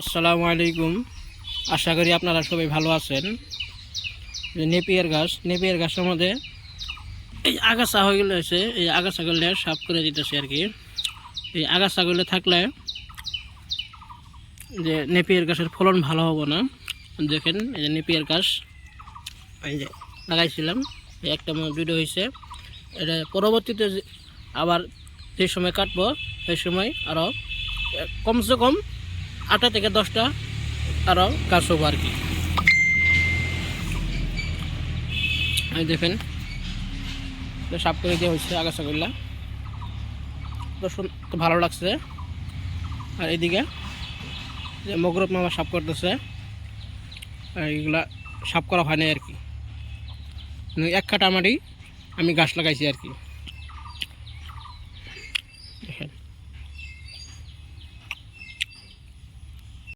আসসালামু আলাইকুম। আশা করি আপনারা সবাই ভালো আছেন। নেপিয়ার গাছ নেপিয়ার গাছের মধ্যে এই আগাছা হয়ে গেলে আছে এই আগাছাগুলো সাফ করে দিতেছে আর কি। এই আগাছা আগাছাগুলো থাকলে যে নেপিয়ার গাছের ফলন ভালো হবে না। দেখেন এই যে নেপিয়ার গাছ এই যে লাগাইছিলাম, এই একটা ভিডিও হয়েছে এটা পরবর্তীতে আবার যে সময় কাটবো, সেই সময় আরও কমসে কম আটটা থেকে দশটা তারাও কাজ হব আর কি। দেখেন সাফ করে দেওয়া হয়েছে আগাছাগুলা। দর্শন তো ভালো লাগছে আর এদিকে যে মগরব মামা সাফ করতেছে, আর এইগুলা সাফ করা হয় না আর কি। মানে এক কাটা মাটি আমি গাছ লাগাইছি আর কি। দেখেন।